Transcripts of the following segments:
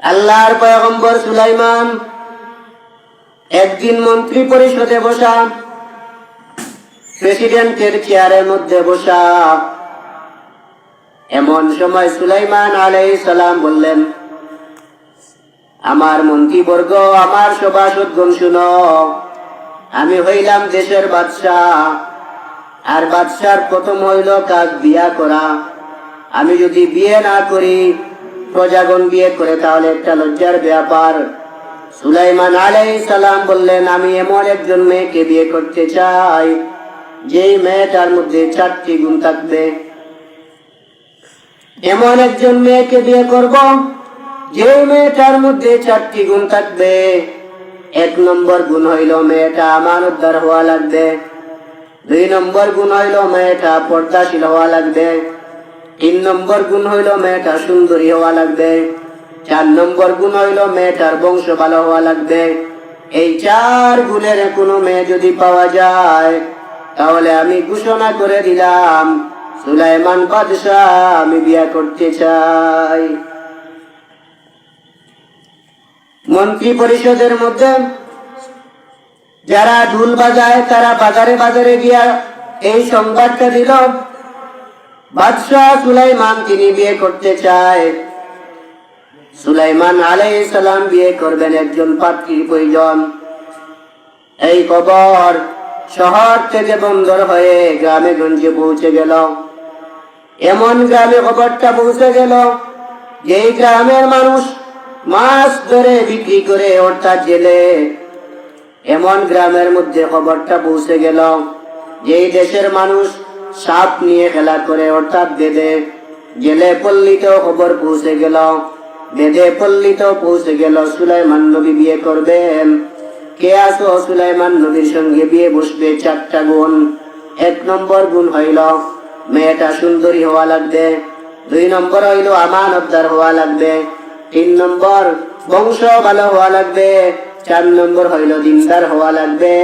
আল্লাহর পয়গম্বর সুলাইমান, একদিন মন্ত্রী পরিষদে বসা, প্রেসিডেন্টের চেয়ারের মধ্যে বসা। এমন সময় সুলাইমান আলাই সালাম বললেন, আমার মন্ত্রীবর্গ, আমার সভাসদগণ শুনো, আমি হইলাম দেশের বাদশাহ, আর বাদশার প্রথম হইল কাজ বিয়া করা। আমি যদি বিয়ে না করি প্রজাগণ বিয়ে করে, তাহলে একটা লজ্জার ব্যাপার। সুলাইমান আলাই সালাম বললেন, আমি এমন একজন মেয়েকে বিয়ে করতে চাই, যেই মেয়েটার মধ্যে চারটি গুণ থাকবে। এমন একজন মেয়েকে বিয়ে করব যে মেয়েটার মধ্যে চারটি গুণ থাকবে। এক নম্বর গুণ হইল মেয়েটা আমার উদ্ধার হওয়া লাগবে। দুই নম্বর গুণ হইল মেয়েটা পর্দাশীল হওয়া লাগবে। তিন নম্বর গুণ হইল মেয়েটা সুন্দরী হওয়া লাগবে। চার নম্বর গুণ হইল মেয়েটার বংশ ভালো হওয়া লাগবে। এই চার গুণের কোনো মেয়ে যদি পাওয়া যায়, তাহলে আমি ঘোষণা করে দিলাম, সুলাইমান বাদশাহ আমি বিয়া করতে চাই। মন্ত্রী পরিষদের মধ্যে যারা ঢুল বাজায়, তারা বাজারে বাজারে গিয়া এই সংবাদটা দিল। বাদশাহ সুলাইমান তিনি বিয়ে করতে চায়। সুলাইমান আলাই সালাম বিয়ে করবেন একজন পাত্রীর প্রয়োজন এই খবর শহর থেকে বন্দর হয়ে গ্রামে গঞ্জে পৌঁছে গেল। এমন গ্রামে খবরটা পৌঁছে গেল, যেই গ্রামের মানুষ মাছ ধরে বিক্রি করে অর্থাৎ জেলে। এমন গ্রামের মধ্যে খবরটা পৌঁছে গেল, যেই দেশের মানুষ সাপ নিয়ে খেলা করে, অর্থাৎ বেদে জেলে পল্লীতেও খবর পৌঁছে গেল। বেদে পল্লীতেও পৌঁছে গেল, সুলাইমান নবী বিয়ে করবেন। কে আসো সুলাইমান নবীর সঙ্গে বিয়ে বসবে? চারটা গুণ। এক নম্বর গুণ হইল, মেয়েটা সুন্দরী হওয়া লাগবে। দুই নম্বর হইল আমানতদার হওয়া লাগবে। তিন নম্বর, বংশ ভালো হওয়া লাগবে। চার নম্বর হইল, দিনদার হওয়া লাগবে।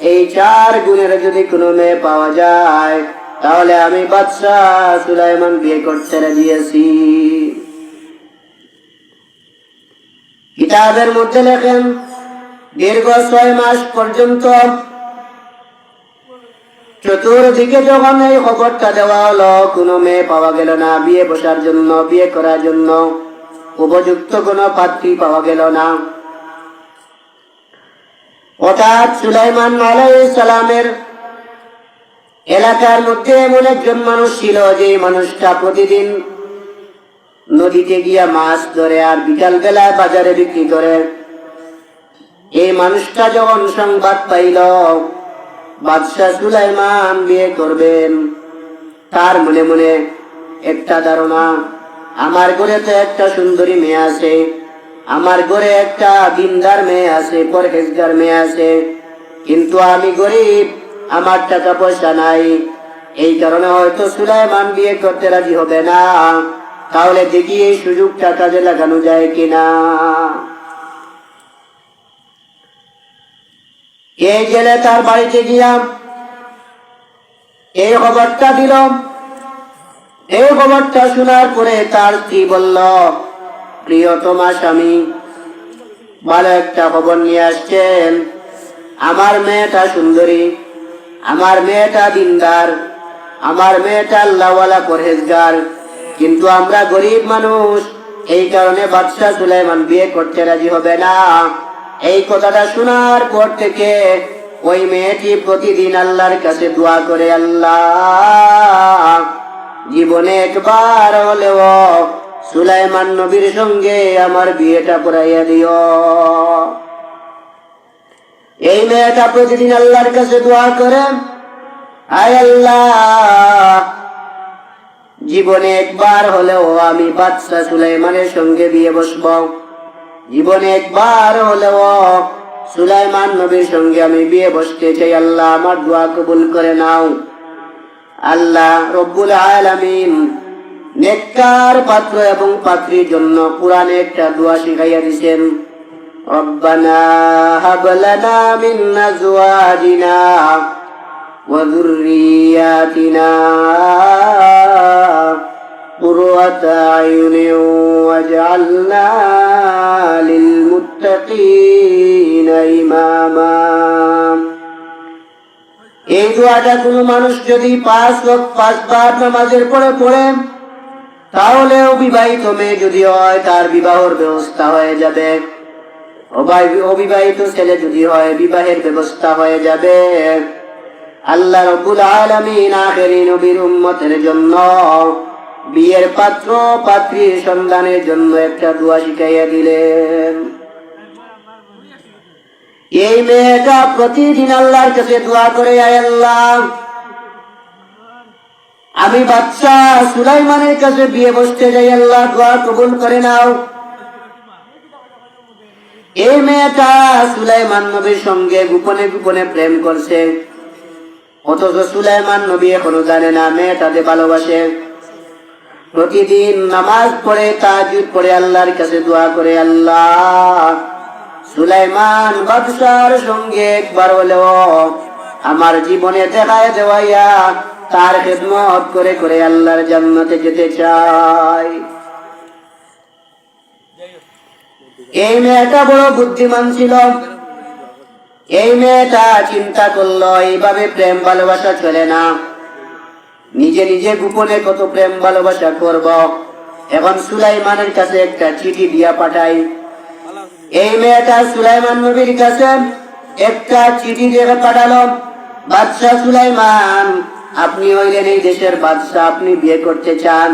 এই চার গুণের যদি কোনো মেয়ে পাওয়া যায়, তাহলে আমি বাদশাহ সুলাইমান বিয়ে করতে আছি। কিতাবের মধ্যে লেখেন, দীর্ঘ ছয় মাস পর্যন্ত চতুর্দিকে যখন এই খবরটা দেওয়া হলো, কোনো মেয়ে পাওয়া গেল না, বিয়ে বসার জন্য, বিয়ে করার জন্য, উপযুক্ত কোনো পাত্রী পাওয়া গেল না। হঠাৎ সুলাইমান আলাইহিস সালামের এলাকার মধ্যে এমন একজন মানুষ ছিল যে মানুষটা প্রতিদিন নদীতে গিয়া মাছ ধরে আর বিকাল বেলায় বাজারে বিক্রি করে। এই মানুষটা যখন সংবাদ পাইল, বাদশাহ সুলাইমান বিয়ে করবেন, তার মনে মনে একটা ধারণা, আমার ঘরে তো একটা সুন্দরী মেয়ে আছে। আমার ঘরে একটা দিনদার মেয়ে আছে, পরহেজগার মেয়ে আছে। কিন্তু আমি গরিব, আমার টাকা পয়সা নাই। এই কারণে হয়তো সুলাইমান বিয়ে করতে রাজি হবে না। তাহলে দেখি এই সুযোগটা কাজে লাগানো যায় কিনা। এই জেলে তার বাড়িতে গিয়াম। এই খবরটা দিলাম। এই খবরটা শোনার পরে তার স্ত্রী বলল প্রিয়তমা স্বামী। ভালো একটা খবর নিয়ে আসছেন। আমার মেয়েটা সুন্দরী, আমার মেয়েটা দিনদার, আমার মেয়েটা আল্লাহওয়ালা পরহেজগার। কিন্তু আমরা গরিব মানুষ, এই কারণে বাদশাহ সুলাইমান বিয়ে করতে রাজি হবে না। এই কথাটা শোনার পর থেকে ওই মেয়েটি প্রতিদিন আল্লাহর কাছে দোয়া করে, আল্লাহ, জীবনে একবার হলেও সুলাইমান নবীর সঙ্গে আমার বিয়েটা করাইয়া দিও। এই মেয়েটা প্রতিদিন আল্লাহর কাছে দোয়া করে, আয় আল্লাহ, জীবনে একবার হলেও আমি বাদশাহ সুলাইমানের সঙ্গে বিয়ে বসব। জীবনে একবার হলেও সুলাইমান নবীর সঙ্গে আমি বিয়ে বসতে চাই। আল্লাহ, আমার দোয়া কবুল করে নাও। আল্লাহ রব্বুল আলামিন নেককার পাত্র এবং পাত্রীর জন্য কোরআনে একটা দোয়া শিখাইয়া দিছেন ربنا هب لنا من أزواجنا وذرياتنا قرة أعين واجعلنا للمتقين إماما এই দোয়াটা কোনো মানুষ যদি পাঁচ ওয়াক্ত পাঁচবার নামাজের পরে পড়ে তাহলে অবিবাহিত মেয়ে যদি হয়, তার বিবাহর ব্যবস্থা হয়ে যাবে। অবিবাহিত ছেলে যদি হয়, বিবাহের ব্যবস্থা হয়ে যাবে। আল্লাহ রব্বুল আলামিন আখেরি নবীর উম্মতের জন্য বিয়ের পাত্র পাত্রীর সন্ধানের জন্য একটা দোয়া শিখাইয়া দিলেন। এই মেয়েটা প্রতিদিন আল্লাহর কাছে দোয়া করে, আয় আল্লাহ। আমি বাচ্চা, সুলাইমানের কাছে বিয়ে বসতে যাই, আল্লাহ দোয়া কবুল করে নাও। এই মেয়েটা সুলাইমান নবীর সঙ্গে গোপনে গোপনে প্রেম করছে। অথচ সুলাইমান নবী এখনও জানে না মেয়েটাতে ভালোবাসে। প্রতিদিন নামাজ পড়ে তাজুদ পড়ে, আল্লাহর কাছে দোয়া করে, আল্লাহ, সুলাইমান বাদশার সঙ্গে একবার হলেও আমার জীবনে দেখায় দেওয়াইয়া তার খেদমত করে করে আল্লাহর জান্নাতে যেতে চাই। এই মেয়েটা বড় বুদ্ধিমান ছিল। এই মেয়েটা চিন্তা করল, এইভাবে প্রেম ভালোবাসা চলে না। নিজে নিজে গোপনে কত প্রেম ভালোবাসা করব। এখন সুলাইমানের কাছে একটা চিঠি দিয়া পাঠাই। এই মেয়েটা সুলাইমান নবীর কাছে একটা চিঠি দিয়ে পাঠালো, বাদশাহ সুলাইমান। আপনি হইলেন এই দেশের বাদশাহ, আপনি বিয়ে করতে চান।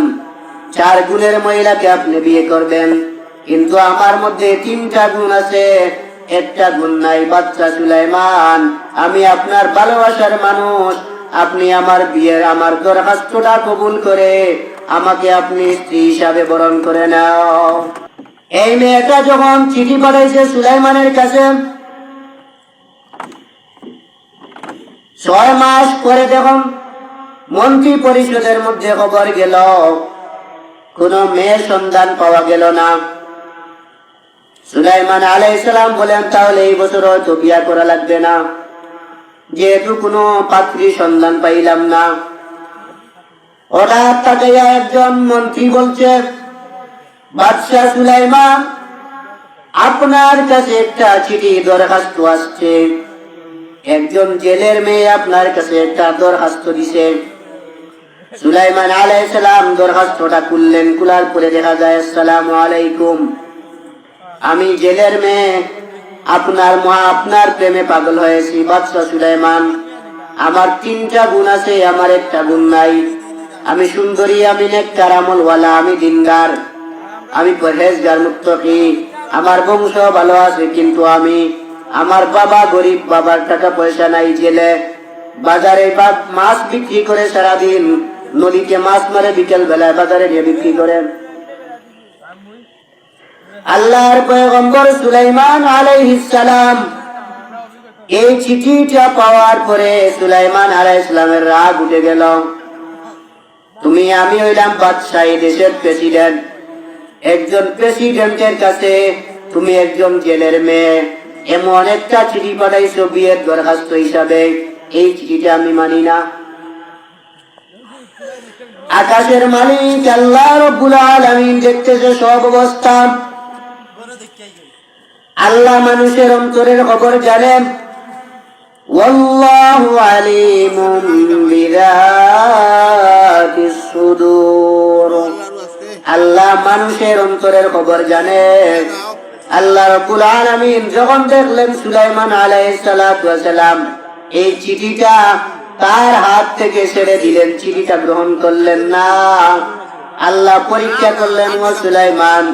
চার গুণের মহিলাকে আপনি বিয়ে করবেন। কিন্তু আমার মধ্যে তিনটা গুণ আছে। একটা গুণ নাই বাচ্চা সুলাইমান, আমি আপনার ভালোবাসার মানুষ। আপনি আমার বিয়ের আমার দরখাস্তটা কবুল করে আমাকে আপনি স্ত্রী হিসাবে বরণ করে নাও। এই মেয়েটা যখন চিঠি পাঠাইছে সুলাইমানের কাছে, ছয় মাস পরে যখন মন্ত্রী পরিষদের মধ্যে খবর গেল, কোন মেয়ের সন্ধান পাওয়া গেল না। সুলাইমান আলাইসালাম বলেন, তাহলে এই বছর হয়তো বিয়া করা লাগবে না। যেহেতু কোনো পাত্রী সন্ধান পাইলাম না। হঠাৎ তাকে একজন মন্ত্রী বলছে, বাদশাহ সুলাইমান, আপনার কাছে একটা চিঠি দরখাস্ত আসছে। একজন জেলের মেয়ে আপনার কাছে একটা দরখাস্ত দিছে। সুলাইমান আলাইসালাম দরখাস্তটা খুললেন কুলার পরে দেখা যায়, আসসালামু আলাইকুম। আমি জেলের মেয়ে, আপনার মা, আপনার প্রেমে পাগল হয়েছি, বাদশাহ সুলাইমান। আমার তিনটা গুণ আছে, আমার একটা গুণ নাই। আমি সুন্দরী, আমি নেককার, আমলওয়ালা, আমি দিনদার। আমি পরহেজগার মুক্তকি আমার বংশ ভালো আছে, কিন্তু আমি, আমার বাবা গরিব, বাবার টাকা পয়সা নাই, জেলে। বাজারে মাছ বিক্রি করে সারাদিন নদীতে মাছ মারে, বিকেল বেলায় বাজারে গিয়ে বিক্রি করে। আল্লাহর পয়গম্বর সুলাইমান আলাইহিস সালাম এই চিঠিটা পাওয়ার পরে সুলাইমান আলাইহিস সালামের রাগ উঠে গেল। তুমি, আমি হইলাম বাদশাহ দেশের প্রেসিডেন্ট। একজন প্রেসিডেন্টের কাছে তুমি একজন জেলের মেয়ে। এমন একটা চিঠি পাঠাইছো বিয়ের দরখাস্ত হিসাবে। এই চিঠিটা আমি মানি না। আকাশের মালিক আল্লাহ রব্বুল আলামিন দেখতেছে সব অবস্থা আল্লাহ মানুষের অন্তরের খবর জানেন والله عليم بذات الصدور আল্লাহ মানুষের অন্তরের খবর জানে আল্লাহ রব্বুল আলামিন যখন দেখলেন সুলাইমান আলাইহিস সালাতু ওয়াস সালাম এই চিঠিটা তার হাত থেকে ছেড়ে দিলেন, চিঠিটা গ্রহণ করলেন না। আল্লাহ পরীক্ষা করলেন, ও সুলাইমান,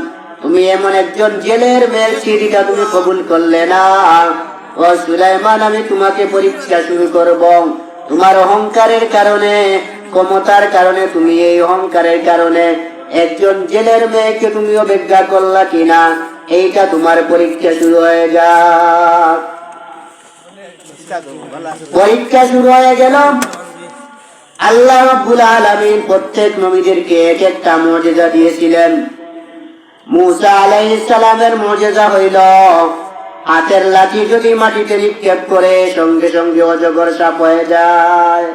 তুমি এমন একজন জেলের মেয়ের চিঠিটা তুমি কবুল করলে না। ও সুলাইমান, আমি তোমাকে পরীক্ষা শুরু করব। তোমার অহংকারের কারণে, ক্ষমতার কারণে, তুমি এই অহংকারের কারণে একজন জেলের মেয়েকে তুমি অবজ্ঞা করলা কিনা, এইটা তোমার পরীক্ষা শুরু হয়ে যা পরীক্ষা শুরু হয়ে গেল। আল্লাহ প্রত্যেক নবীদেরকে এক একটা মর্যাদা দিয়েছিলেন। মুসা আলাইহিস মর্যাদা হইল, হাতের লাঠি যদি মাটিতে নিক্ষেপ করে সঙ্গে সঙ্গে অজগর সাপ হয়ে যায়।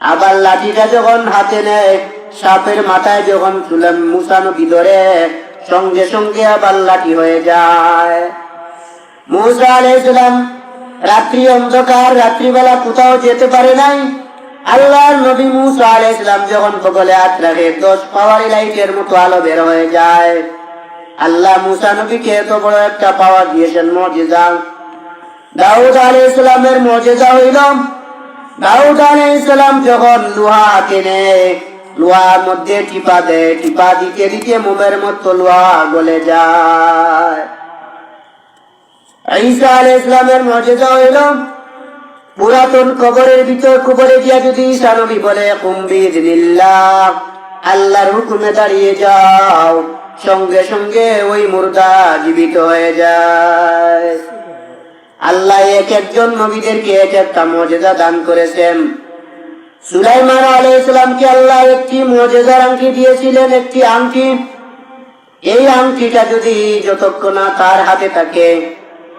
আবার লাঠিটা যখন হাতে নেয়, সাপের মাথায় যখন চুলাম মুসানবী ধরে, সঙ্গে সঙ্গে আবার লাঠি হয়ে যায়। মুসা আলাইসালাম রাত্রি অন্ধকার, রাত্রিবেলা কোথাও যেতে পারে নাই। আল্লাহর নবী মুসা আলাইসালাম যখন বগলে হাত রাখে, দশ পাওয়ারি লাইটের মতো আলো বের হয়ে যায়। আল্লাহ মুসা নবীকে এত বড় একটা পাওয়ার দিয়েছেন মজিজা দাউদ আলাইসালামের মজেজা হইল, দাউদ আলাইসালাম যখন লোহা হাতে নেয় লোহার মধ্যে টিপা দেয়, টিপা দিতে দিতে মোমের মতো লোহা গলে যায়। ঈসা আলাই ইসলামের মর্যাদা হইল পুরাতন কবরের ভিতর কবরে গিয়া যদি ঈসা নবী বলে কুম্বির লিল্লাহ আল্লাহর হুকুমে দাঁড়িয়ে যাও, সঙ্গে সঙ্গে ওই মুর্দা জীবিত হয়ে যায়। আল্লাহ এক একজন নবীদেরকে এক একটা মর্যাদা দান করেছেন। সুলাইমান আলাইসালামকে আল্লাহ একটি মর্যাদার আংটি দিয়েছিলেন, একটি আংটি। এই আংটিটা যদি যতক্ষণ না তার হাতে থাকে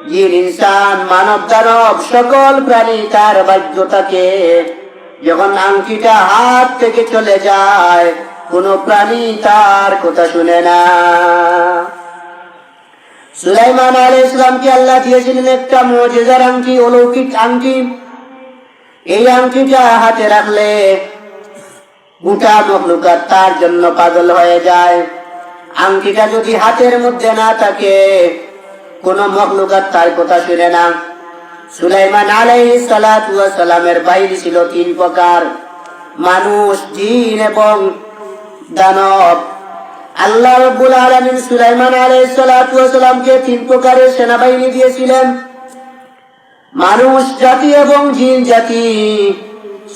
জিন ইনসান, মানব দানব, সকল প্রাণী তার বাধ্য থাকে যখন আংটিটা হাত থেকে চলে যায়, কোন প্রাণী তার কথা শুনে না। সুলাইমান আলাই ইসলামকে আল্লাহ দিয়েছিলেন একটা মজেদার আংটি, অলৌকিক আংটি। এই আংটিটা হাতে রাখলে গোটা মখলুকাত তার জন্য পাগল হয়ে যায়। আংটিটা যদি হাতের মধ্যে না থাকে কোন মখলুকাত তার কথা শুনে না। সুলাইমান ওয়াস সালামের বাইরে ছিল তিন প্রকার। মানুষ, জিন এবং দানব। আল্লাহ রব্বুল আলামিন সুলাইমান আলাইহিস সালাতু ওয়াস সালামকে তিন প্রকারের সেনাবাহিনী দিয়েছিলেন। মানুষ, জাতি এবং জিন, জাতি।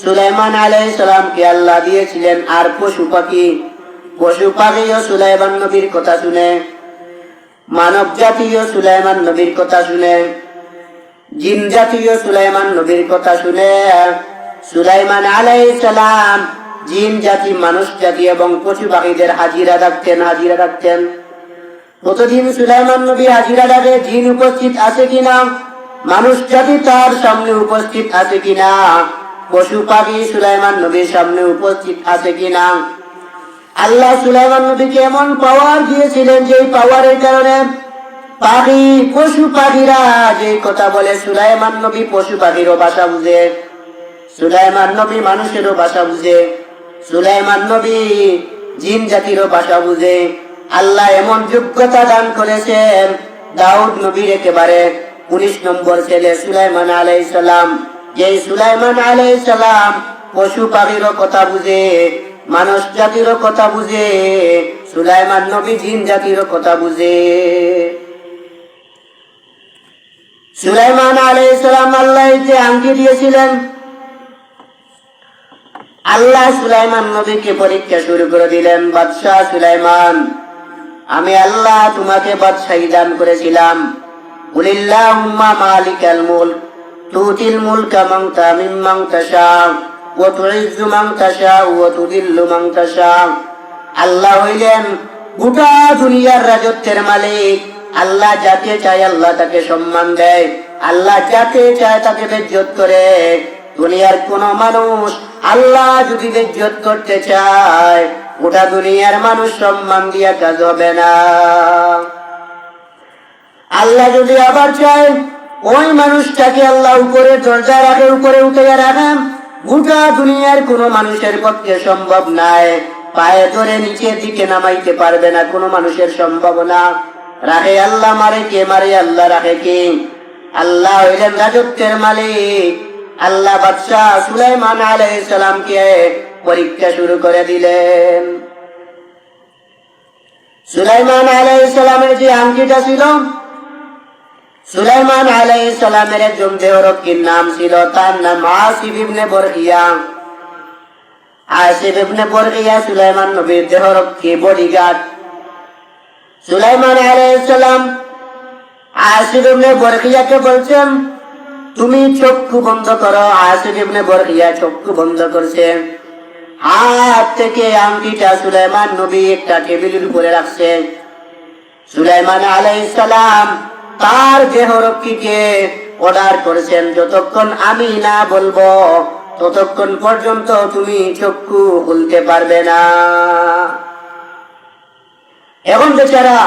সুলাইমান আলাইহিস সালামকে আল্লাহ দিয়েছিলেন আর পশু পাখি। পশু পাখিও সুলাইমান নবীর কথা শুনে। মানব জাতীয় সুলাইমান নবীর কথা শুনে, জিন জাতীয় সুলাইমান নবীর কথা শুনে, সুলাইমান আলাই সালাম জিন জাতি, মানুষ জাতি এবং পশু পাখিদের হাজিরা রাখতেন হাজিরা রাখতেন প্রতিদিন সুলাইমান নবী হাজিরা ডাকে, জিন উপস্থিত আছে কিনা? মানুষ জাতি তার সামনে উপস্থিত আছে কিনা? পশু পাখি সুলাইমান নবীর সামনে উপস্থিত আছে কিনা? আল্লাহ সুলাইমান নবীকে এমন পাওয়ার দিয়েছিলেন যে পাওয়ারের কারণে পাখি, পশু পাখিরা যে কথা বলে, সুলাইমান নবী পশু পাখিরও ভাষা বুঝে, সুলাইমান নবী মানুষেরও ভাষা বুঝে, সুলাইমান নবী জিন জাতিরও ভাষা বুঝে। আল্লাহ এমন যোগ্যতা দান করেছেন দাউদ নবীর একেবারে উনিশ নম্বর ছেলে সুলাইমান আলাইহিস সালাম। যে সুলাইমান আলাইহিস সালাম পশু পাখিরও কথা বুঝে মানুষ জাতিরও কথা বুঝে, সুলাইমান নবী জিন জাতিরও কথা বুঝে। সুলাইমান আলাইহিস সালাম আল্লাহ যে আংটি দিয়েছিলেন, আল্লাহ সুলাইমান নবীকে পরীক্ষা শুরু করে দিলেন, বাদশাহ সুলাইমান, আমি আল্লাহ তোমাকে বাদশাহী দান করেছিলাম। কুলিল্লাহুম্মা মালিকাল মুলক, তুতিল মুলকা মান তামিম্মান তাশা আল্লাহ হইলেন গোটা দুনিয়ার রাজত্বের মালিক। আল্লাহ যাকে চায় আল্লাহ তাকে সম্মান দেয়। আল্লাহ যাকে চায় তাকে বেজ্জত করে। দুনিয়ার কোন মানুষ আল্লাহ যদি বেজ্জত করতে চায়, গোটা দুনিয়ার মানুষ সম্মান দিয়া কাজ হবে না। আল্লাহ যদি আবার চায়, ওই মানুষটাকে আল্লাহ উপরে দরজা রাখে উপরে উঠে রাখেন গোটা দুনিয়ার কোন মানুষের পক্ষে সম্ভব নাই। পায়ে ধরে নিচের দিকে নামাইতে পারবে না, কোনো মানুষের সম্ভাবনা রাখে আল্লাহ মারে কে, মারে আল্লাহ রাখে কে? আল্লাহ হইলেন রাজত্বের মালিক। আল্লাহ বাদশাহ সুলাইমান আলাইহিস সালামকে পরীক্ষা শুরু করে দিলেন। সুলাইমান আলাইহিস সালামের যে আংটিটা ছিল সুলাইমান আলাইহিস সালামের একজন দেহরক্ষীর নাম ছিল, তার নাম আসিফ ইবনে বরহিয়া আসিফ ইবনে বরহিয়া সুলাইমান নবীর দেহরক্ষী বডিগার্ড। সুলাইমান সালাম আসিফ ইবনে বরহিয়াকে বলছেন, তুমি চক্ষু বন্ধ করো। আসিফ ইবনে বরহিয়া চক্ষু বন্ধ করছে। হাত থেকে আংটিটা সুলাইমান নবী একটা টেবিলের উপরে রাখছে। সুলাইমান সালাম তার দেহরক্ষীকে অর্ডার করেছেন। যতক্ষণ আমি না বলব, ততক্ষণ পর্যন্ত তুমি চক্ষু খুলতে পারবে না। এখন বেচারা